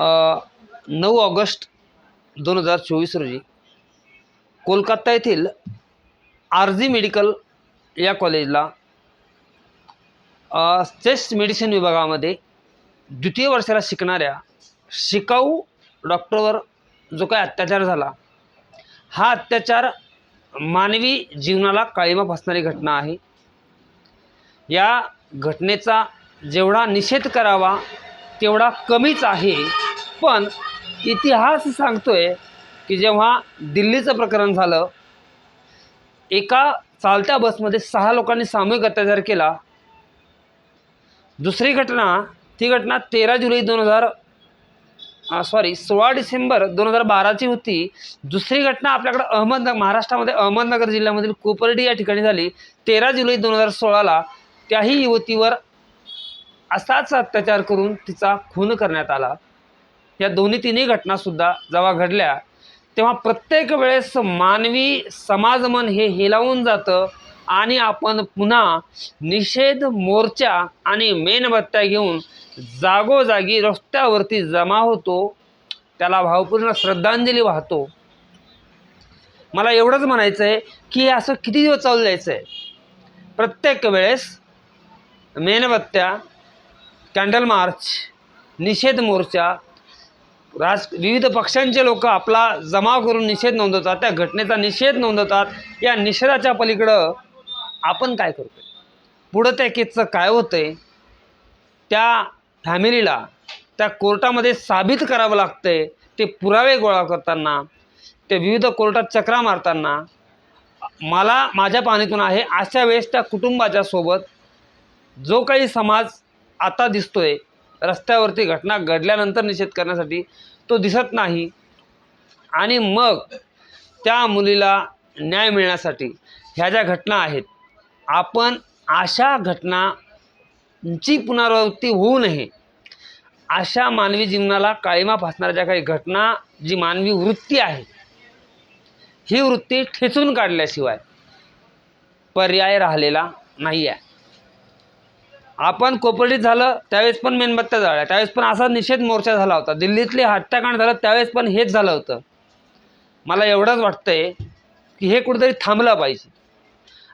नऊ ऑगस्ट दोन हजार चोवीस रोजी कोलकाता येथील आर जी मेडिकल या कॉलेजला चेस्ट मेडिसिन विभागामध्ये द्वितीय वर्षाला शिकणाऱ्या शिकाऊ डॉक्टरवर जो काय अत्याचार झाला हा अत्याचार मानवी जीवनाला काळीमा फसणारी घटना आहे. या घटनेचा जेवढा निषेध करावा तेवढा कमीच आहे. पण इतिहास सांगतोय की जेव्हा दिल्लीचं प्रकरण झालं एका चालत्या बसमध्ये सहा लोकांनी सामूहिक अत्याचार केला. दुसरी घटना ती घटना तेरा जुलै दोन हजार सॉरी सोळा डिसेंबर दोन हजार बाराची होती. दुसरी घटना आपल्याकडं अहमदनगर महाराष्ट्रामध्ये अहमदनगर जिल्ह्यामधील कोपर्डी या ठिकाणी झाली. तेरा जुलै दोन हजार सोळाला त्याही युवतीवर असाच अत्याचार करून तिचा खून करण्यात आला. या दोन्ही तिन्ही घटनासुद्धा जेव्हा घडल्या तेव्हा प्रत्येक वेळेस मानवी समाजमन हे हेलावून जातं आणि आपण पुन्हा निषेध मोर्चा आणि मेणबत्त्या घेऊन जागोजागी रस्त्यावरती जमा होतो त्याला भावपूर्ण श्रद्धांजली वाहतो. मला एवढंच म्हणायचं आहे की हे असं किती दिवस चालू द्यायचं आहे प्रत्येक वेळेस मेणबत्त्या कॅन्डल मार्च निषेध मोर्चा राज विविध पक्षांचे लोक आपला जमाव करून निषेध नोंदवतात त्या घटनेचा निषेध नोंदवतात या निषेधाच्या पलीकडं आपण काय करतो पुढं त्या केसचं काय होतं आहे त्या फॅमिलीला त्या कोर्टामध्ये साबित करावं लागतं आहे ते पुरावे गोळा करताना ते विविध कोर्टात चक्रा मारताना मला माझ्या पाहणीतून आहे अशा वेळेस त्या कुटुंबाच्या सोबत जो काही समाज आता दिसतोय रस्त्यावरती घटना घडल्यानंतर निषेध करण्यासाठी तो दिसत नाही. आणि मग त्या मुलीला न्याय मिळण्यासाठी ह्या ज्या घटना आहेत आपण अशा घटनांची पुनरावृत्ती होऊ नये. अशा मानवी जीवनाला काळीमा फासणाऱ्या ज्या काही घटना जी मानवी वृत्ती आहे ही वृत्ती ठेचून काढल्याशिवाय पर्याय राहिलेला नाही आहे आपण कोपर्डीत झालं त्यावेळेस पण मेणबत्त्या जाळल्या त्यावेळेस पण असा निषेध मोर्चा झाला होता. दिल्लीतले हत्याकांड झालं त्यावेळेस पण हेच झालं होतं. मला एवढंच वाटतंय की हे कुठेतरी थांबलं पाहिजे.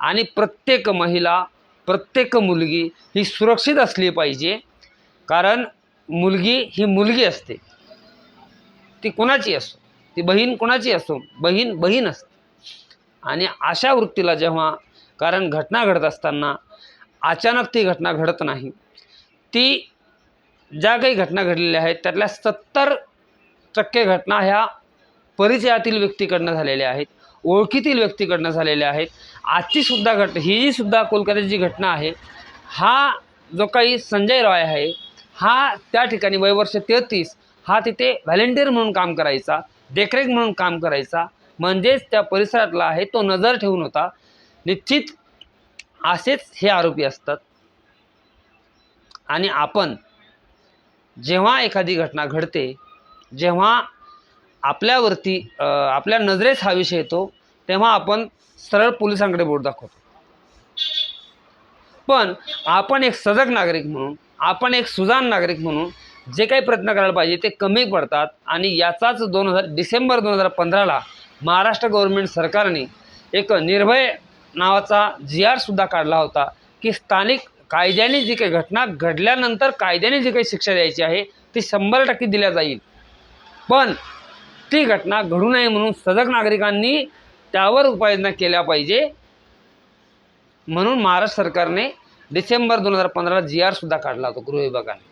आणि प्रत्येक महिला प्रत्येक मुलगी ही सुरक्षित असली पाहिजे. कारण मुलगी ही मुलगी असते. ती कोणाची असो ती बहीण कोणाची असो बहीण बहीण असते. आणि अशा वृत्तीला जेव्हा कारण घटना घडत असताना अचानक ती घटना घडत नाही. ती ज्या काही घटना घडलेल्या आहेत त्यातल्या सत्तर टक्के घटना ह्या परिचयातील व्यक्तीकडनं झालेल्या आहेत ओळखीतील व्यक्तीकडनं झालेल्या आहेत. आजची सुद्धा घट ही सुद्धा कोलकात्याची जी घटना आहे हा जो काही संजय रॉय आहे हा त्या ठिकाणी वयवर्ष तेहतीस हा तिथे व्हॅलेंटिअर म्हणून काम करायचा देखरेख म्हणून काम करायचा. म्हणजेच त्या परिसरातला आहे तो नजर ठेवून होता. निश्चित असेच हे आरोपी असतात. आणि आपण जेव्हा एखादी घटना घडते जेव्हा आपल्यावरती आपल्या नजरेस हा विषय येतो तेव्हा आपण सरळ पोलिसांकडे बोट दाखवतो. पण आपण एक सजग नागरिक म्हणून आपण एक सुजाण नागरिक म्हणून जे काही प्रयत्न करायला पाहिजे ते कमी पडतात. आणि याचाच दोन हजार डिसेंबर दोन हजार पंधराला महाराष्ट्र गव्हर्नमेंट सरकारने एक निर्भय नावाचा जी आरसुद्धा काढला होता की स्थानिक कायद्याने जी काही घटना घडल्यानंतर कायद्याने जी काही शिक्षा द्यायची आहे ती शंभर टक्के दिल्या जाईल. पण ती घटना घडू नये म्हणून सजग नागरिकांनी त्यावर उपाययोजना केल्या पाहिजे म्हणून महाराष्ट्र सरकारने डिसेंबर दोन हजार पंधराला जी आरसुद्धा काढला होता गृह विभागाने.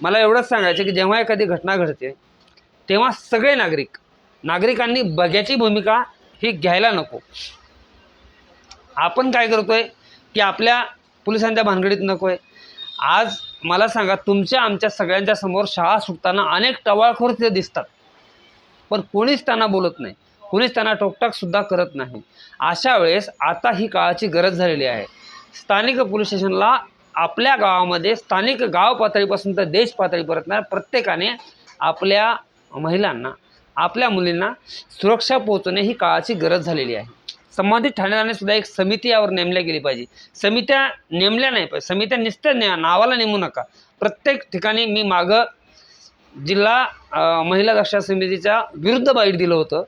मला एवढंच सांगायचं की जेव्हा एखादी घटना घडते तेव्हा सगळे नागरिक नागरिकांनी बघ्याची भूमिका ही घ्यायला नको. आपण काय करतोय की आपल्या पोलिसांच्या भानगडीत नको आहे आज मला सांगा तुमच्या आमच्या सगळ्यांच्या समोर शाळा सुटताना अनेक टवाळखोर तिथे दिसतात. पण कोणीच त्यांना बोलत नाही. कोणीच त्यांना टोकटाकसुद्धा करत नाही. अशा वेळेस आता ही काळाची गरज झालेली आहे. स्थानिक पोलीस स्टेशनला आपल्या गावामध्ये स्थानिक गाव पातळीपासून तर देश पातळीपर्यंत प्रत्येकाने आपल्या महिलांना आपल्या मुलींना सुरक्षा पोहोचवणे ही काळाची गरज झालेली आहे. संबंधित ठाणेदाराने सुद्धा एक समिती यावर नेमल्या गेली पाहिजे. समित्या नेमल्या नाही पाहिजे. समित्या नुसत्या ने नावाला नेमू नका. प्रत्येक ठिकाणी मी मागं जिल्हा महिला रक्षा समितीच्या विरुद्ध बाईट दिलं होतं.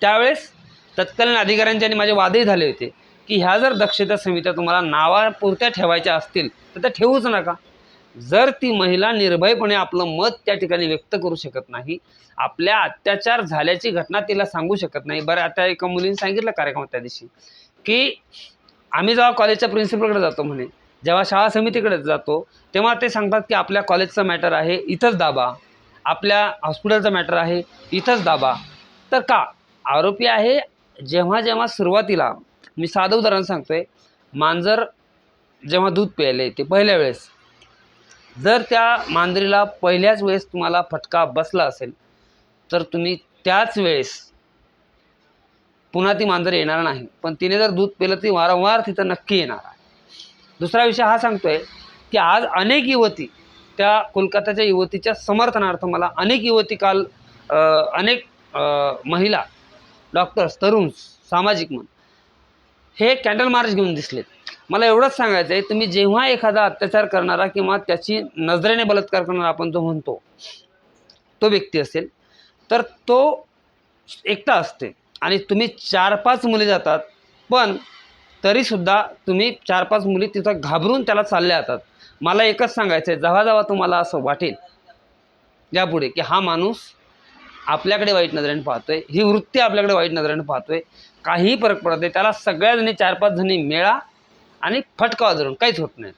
त्यावेळेस तत्कालीन अधिकाऱ्यांचे आणि माझे वादही झाले होते की ह्या जर दक्षता समित्या तुम्हाला नावापुरत्या ठेवायच्या असतील तर त्या ठेवूच नका. जर ती महिला निर्भयपणे आपलं मत त्या ठिकाणी व्यक्त करू शकत नाही आपल्या अत्याचार झाल्याची घटना तिला सांगू शकत नाही. बरं आता एका मुलीने सांगितलं कार्यक्रमात त्या दिवशी की आम्ही जेव्हा कॉलेजच्या प्रिन्सिपलकडे जातो म्हणे जेव्हा शाळा समितीकडे जातो तेव्हा ते सांगतात की आपल्या कॉलेजचं मॅटर आहे इथंच दाबा. आपल्या हॉस्पिटलचं मॅटर आहे इथंच दाबा. तर का? आरोपी आहे जेव्हा जेव्हा सुरुवातीला मी साधं उदाहरण सांगतोय मांजर जेव्हा दूध प्यायला येते पहिल्या वेळेस जर त्या मांजरीला पहिल्याच वेळेस तुम्हाला फटका बसला असेल तर तुम्ही त्याच वेळेस पुन्हा ती मांजर येणार नाही. पण तिने जर दूध पिलं ती वारंवार तिथं नक्की येणार आहे. दुसरा विषय हा सांगतोय की आज अनेक युवती त्या कोलकात्याच्या युवतीच्या समर्थनार्थ मला अनेक युवती काल अनेक महिला डॉक्टर्स तरुण सामाजिक मन हे कॅन्डल मार्च घेऊन दिसलेत. मला एवढंच सांगायचं आहे तुम्ही जेव्हा एखादा अत्याचार करणारा किंवा त्याची नजरेने बलात्कार करणारा आपण जो म्हणतो तो व्यक्ती असेल तर तो एकटा असते. आणि तुम्ही चार पाच मुली जातात पण तरीसुद्धा तुम्ही चार पाच मुली तिथं घाबरून त्याला चालल्या जातात. मला एकच सांगायचं आहे जेव्हा जेव्हा तुम्हाला असं वाटेल यापुढे की हा माणूस आपल्याकडे वाईट नजरेने पाहतोय ही वृत्ती आपल्याकडे वाईट नजरेने पाहतोय काहीही फरक पडत नाही त्याला सगळ्या जणी चार पाच जणी मेळा आणि फटका धरून काहीच होत नाही.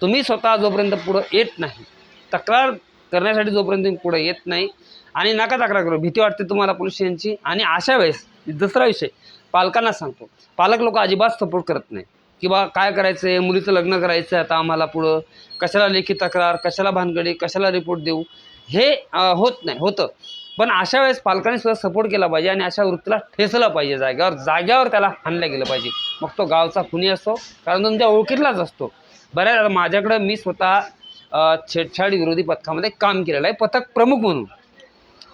तुम्ही स्वतः जोपर्यंत पुढं येत नाही तक्रार करण्यासाठी जोपर्यंत तुम्ही पुढे येत नाही आणि नका तक्रार करू भीती वाटते तुम्हाला पोलीस यांची आणि अशा वेळेस दुसरा विषय पालकांना सांगतो. पालक लोक अजिबात सपोर्ट करत नाही की बा काय करायचं आहे मुलीचं लग्न करायचं आहे आता आम्हाला पुढं कशाला लेखी तक्रार कशाला भानगडी कशाला रिपोर्ट देऊ हे होत नाही होतं. पण अशा वेळेस पालकांनी सुद्धा सपोर्ट केला पाहिजे आणि अशा वृत्तीला ठेचलं पाहिजे जाग्यावर जाग्यावर त्याला आणलं गेलं पाहिजे. मग तो गावचा खुनी असतो कारण तुमच्या ओळखीतलाच असतो. बऱ्याच माझ्याकडं मी स्वतः छेडछाड विरोधी पथकामध्ये काम केलेलं आहे पथक प्रमुख म्हणून.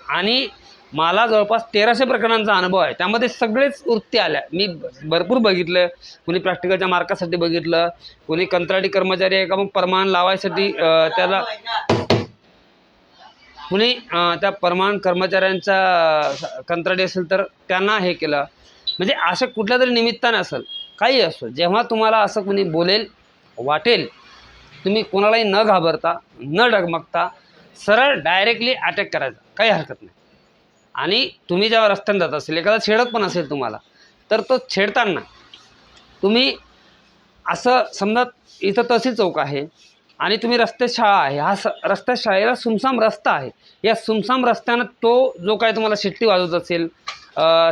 आणि मला जवळपास तेराशे प्रकरणांचा अनुभव आहे. त्यामध्ये सगळेच वृत्ती आल्या. मी भरपूर बघितलं. कुणी प्रॅक्टिकलच्या मार्कासाठी बघितलं. कुणी कंत्राटी कर्मचारी आहे का? मग परमान लावायसाठी त्याला कुणी त्या परमान कर्मचाऱ्यांचा कंत्राटी असेल तर त्यांना हे केलं. म्हणजे असं कुठल्या तरी निमित्ताने असेल काही असो जेव्हा तुम्हाला असं कुणी बोलेल वाटेल तुम्ही कोणालाही न घाबरता न डगमगता सरळ डायरेक्टली अटॅक करायचा काही हरकत नाही. आणि तुम्ही जेव्हा रस्त्याने जात असेल एखादा छेडत पण असेल तुम्हाला तर तो छेडताना तुम्ही असं समजा इथं तहसील चौक आहे आणि तुम्ही रस्त्यात शाळा आहे. हा स रस्त्यात शाळेला सुमसाम रस्ता आहे. या सुमसाम रस्त्यानं तो जो काय तुम्हाला शिट्टी वाजवत असेल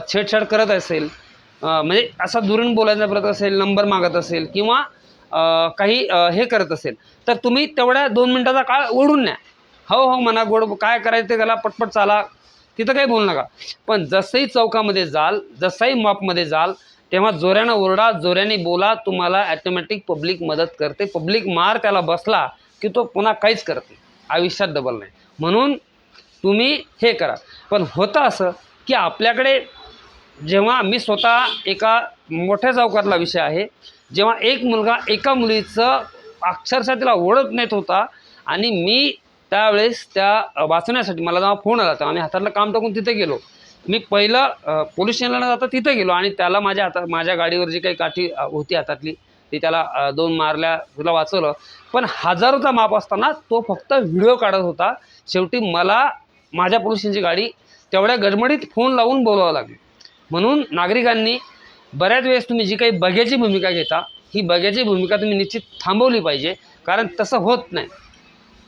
छेडछाड करत असेल म्हणजे असा दुरून बोलायचा प्रयत्न असेल नंबर मागत असेल किंवा काही हे करत असेल तर तुम्ही तेवढ्या दोन मिनटाचा काळ ओढून न्या. हो हो म्हणा गोड काय करायचं ते त्याला पटपट चाला. तिथं काही बोलू नका. पण जसंही चौकामध्ये जाल जसंही मॉपमध्ये जाल तेव्हा जोऱ्यानं ओरडा जोऱ्याने बोला तुम्हाला ॲटोमॅटिक पब्लिक मदत करते. पब्लिक मार त्याला बसला की तो पुन्हा काहीच करत नाही. आयुष्यात डबल नाही. म्हणून तुम्ही हे करा. पण होतं असं की आपल्याकडे जेव्हा मी स्वतः एका मोठ्या चौकातला विषय आहे जेव्हा एक मुलगा एका मुलीचं अक्षरशः तिला ओळख नेत होता आणि मी त्यावेळेस त्या वाचण्यासाठी वाचवण्यासाठी मला जेव्हा फोन आला तेव्हा मी हातातलं काम टाकून तिथे गेलो. मी पहिलं पोलीस स्टेशनला न जाता तिथं गेलो आणि त्याला माझ्या हातात माझ्या गाडीवर जी काही काठी होती हातातली ती त्याला दोन मारल्या तुला वाचवलं. पण हजारोचा माप असताना तो फक्त व्हिडिओ काढत होता. शेवटी मला माझ्या पोलीस स्टेशनची गाडी तेवढ्या गडमडीत फोन लावून बोलावं लागली. म्हणून नागरिकांनी बऱ्याच वेळेस तुम्ही जी काही बघ्याची भूमिका घेता ही बघ्याची भूमिका तुम्ही निश्चित थांबवली पाहिजे कारण तसं होत नाही.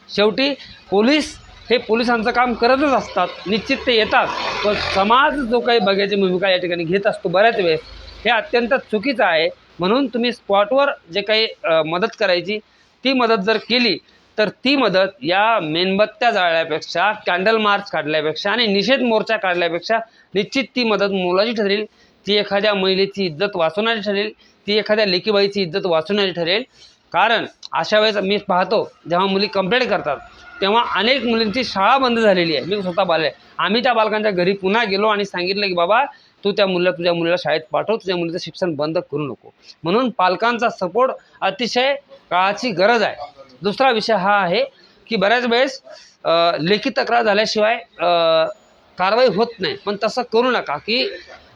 शेवटी पोलीस हे पोलिसांचं काम करतच असतात. निश्चित ते येतात. पण समाज जो काही बघ्याची भूमिका या ठिकाणी घेत असतो बऱ्याच वेळेस हे अत्यंत चुकीचं आहे. म्हणून तुम्ही स्पॉटवर जे काही मदत करायची ती मदत जर केली तर ती मदत या मेणबत्त्या जाळल्यापेक्षा कॅन्डल मार्च काढल्यापेक्षा आणि निषेध मोर्चा काढल्यापेक्षा निश्चित ती मदत मोलाची ठरेल. ती एखाद्या महिलेची इज्जत वाचवणारी ठरेल. ती एखाद्या लेकीबाईची इज्जत वाचवणारी ठरेल. कारण अशा वेळेस मी पाहतो जेव्हा मुली कंप्लेंट करतात तेव्हा अनेक मुलींची शाळा बंद झालेली आहे. मी स्वतः बाल आहे. आम्ही त्या बालकांच्या घरी पुन्हा गेलो आणि सांगितलं की बाबा तू त्या मुलीला तुझ्या मुलीला शाळेत पाठव तुझ्या मुलीचं शिक्षण बंद करू नको. म्हणून पालकांचा सपोर्ट अतिशय काळाची गरज आहे. दुसरा विषय हा आहे की बऱ्याच वेळेस लेखी तक्रार झाल्याशिवाय कारवाई होत नाही. पण तसं करू नका की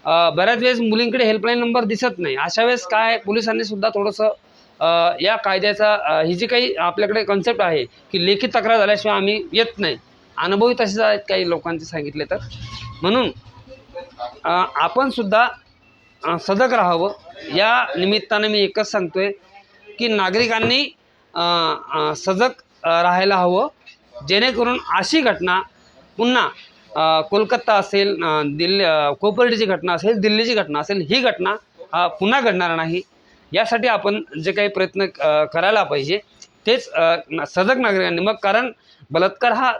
बऱ्याच वेळेस मुलींकडे हेल्पलाईन नंबर दिसत नाही. अशा वेळेस काय पोलिसांनी सुद्धा थोडंसं या कायद्याचा ही जी काही आपल्याकडे कन्सेप्ट आहे की लेखी तक्रार झाल्याशिवाय आम्ही येत नाही. अनुभवी तसेच आहेत काही लोकांचे सांगितले तर. म्हणून आपणसुद्धा सजग राहावं. या निमित्तानं मी एकच सांगतो आहे की नागरिकांनी सजग राहायला हवं. जेणेकरून अशी घटना पुन्हा कोलकाता असेल दिल्ली कोपर्डीची घटना असेल दिल्लीची घटना असेल ही घटना पुन्हा घडणार नाही. यासाठी आपण जे काही प्रयत्न करायला पाहिजे तेच सजग नागरिकांनी. मग कारण बलात्कार हा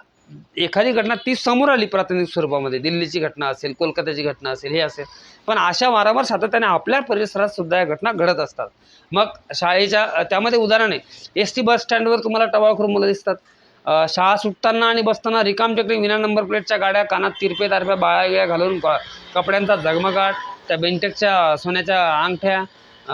एखादी घटना ती समोर आली प्राथमिक स्वरूपामध्ये. दिल्लीची घटना असेल कोलकात्याची घटना असेल हे असेल. पण अशा वारंवार सातत्याने आपल्या परिसरात सुद्धा या घटना घडत असतात. मग शाळेच्या त्यामध्ये उदाहरण आहे. एस टी बस स्टँडवर तुम्हाला टवाळखोर मुलं दिसतात. शाळा सुटताना आणि बसताना रिकामटेकडी विना नंबर प्लेटच्या गाड्या कानात तिरपे तारप्या बाळ्या घालून क- कपड्यांचा झगमगाट त्या बेंटेकच्या सोन्याच्या अंगठ्या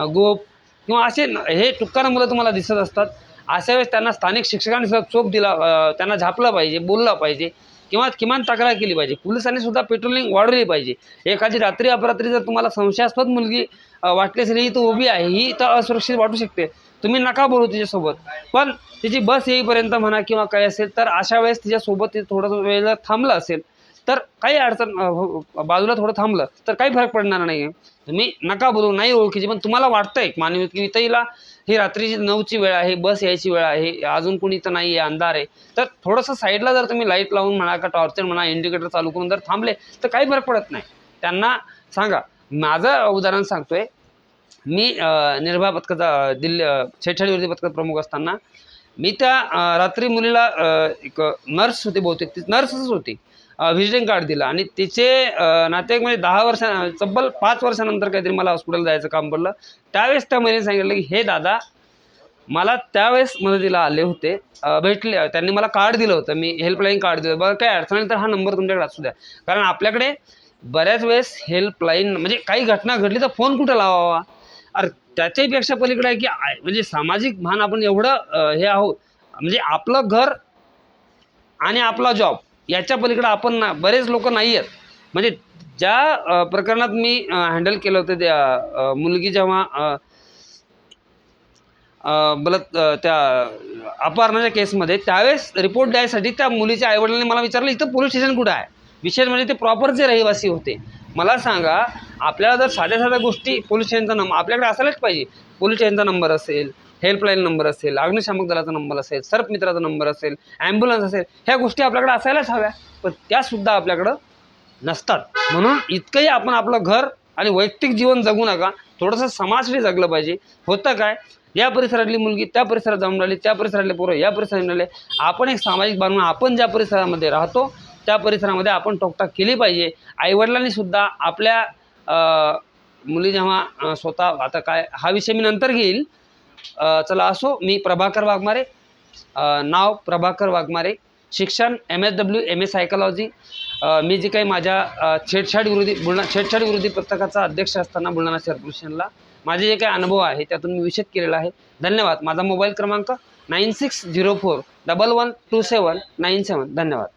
गोप किंवा असे हे टुक्कार मुलं तुम्हाला दिसत असतात. अशा वेळेस त्यांना स्थानिक शिक्षकांनी सुद्धा चोप दिला त्यांना झापला पाहिजे बोललं पाहिजे किंवा किमान तक्रार केली पाहिजे. पोलिसांनी सुद्धा पेट्रोलिंग वाढवली पाहिजे. एखादी रात्री अपरात्री जर तुम्हाला संशयास्पद मुलगी वाटली असेल ही तर उभी आहे ही तर असुरक्षित वाटू शकते. तुम्ही नका बोलू तिच्यासोबत. पण तिची बस येईपर्यंत म्हणा किंवा काही असेल तर अशा वेळेस तिच्यासोबत ते थोडं वेळ थांबलं असेल तर काही अडचण हो, हो- बाजूला थोडं थांबलं तर काही फरक पडणार नाही आहे तुम्ही नका बोलू नाही ओळखीची पण तुम्हाला वाटतंय मानवी की इथं हिला ही रात्रीची नऊची वेळ आहे बस यायची वेळ आहे अजून कुणी तर नाही आहे अंधार आहे. तर थोडंसं साईडला जर तुम्ही लाइट लावून म्हणा का टॉर्चर म्हणा इंडिकेटर चालू करून जर थांबले तर काही फरक पडत नाही. त्यांना सांगा. माझं उदाहरण सांगतोय. मी निर्भया पथकाचा दिल्ली छेडछाडी विरोधी पथकात प्रमुख असताना मी त्या रात्री मुलीला एक नर्स होती बहुतेक ती नर्सच होती. व्हिजिटिंग कार्ड दिलं. आणि तिचे नातेक नातेवाईक म्हणजे दहा वर्षा तब्बल पाच वर्षानंतर काहीतरी मला हॉस्पिटल जायचं काम पडलं. त्यावेळेस त्या महिलेने सांगितलं की हे दादा मला त्यावेळेस मदतीला आले होते. भेटले त्यांनी मला कार्ड दिलं होतं. मी हेल्पलाईन कार्ड दिलं बरं काय अडचण आली तर हा नंबर तुमच्याकडे असू द्या. कारण आपल्याकडे बऱ्याच वेळेस हेल्पलाईन म्हणजे काही घटना घडली तर फोन कुठं लावावा? अरे त्याच्याहीपेक्षा पलीकडे आहे की आय- म्हणजे सामाजिक भान आपण एवढं हे आहोत. म्हणजे आपलं घर आणि आपला जॉब याच्या पलीकडं आपण ना बरेच लोक नाही आहेत म्हणजे ज्या प्रकरणात मी हँडल केलं होतं त्या मुलगी जेव्हा बलत त्या अपहरणाच्या केसमध्ये त्यावेळेस रिपोर्ट द्यायसाठी त्या मुलीच्या आईवडिलांनी मला विचारलं इथं पोलीस स्टेशन कुठं आहे? विशेष म्हणजे ते प्रॉपरचे रहिवासी होते. मला सांगा आपल्याला जर साध्या साध्या गोष्टी पोलीस स्टेशनचा नंबर आपल्याकडे असायलाच पाहिजे. पोलीस स्टेशनचा नंबर असेल हेल्पलाईन नंबर असेल अग्निशामक दलाचा नंबर असेल सर्प मित्राचा नंबर असेल ॲम्ब्युलन्स असेल ह्या गोष्टी आपल्याकडे असायलाच हव्या. पण त्यासुद्धा आपल्याकडं नसतात. म्हणून इतकंही आपण आपलं घर आणि वैयक्तिक जीवन जगू नका. थोडंसं समाजने जगलं पाहिजे. होतं काय? या परिसरातली मुलगी त्या परिसरात जाऊन राहिली त्या परिसरातले पोरं या परिसरात राहिले. आपण एक सामाजिक बांधून आपण ज्या परिसरामध्ये राहतो त्या परिसरामध्ये आपण टोकटाक केली पाहिजे. आईवडिलांनीसुद्धा आपल्या मुली जेव्हा स्वतः आता काय हा विषय मी नंतर घेईल. चला असो मी प्रभाकर वाघमारे. नाव प्रभाकर वाघमारे. शिक्षण M S W M S psychology मी जी काही माझ्या छेडछाड विरोधी बुलढाणा छेडछाड विरोधी पथकाचा अध्यक्ष असताना बुलढाणा शहर पोलीस माझे जे काही अनुभव आहे त्यातून मी विषद केलेला आहे. धन्यवाद. माझा मोबाईल क्रमांक nine six zero four double one two seven nine seven धन्यवाद.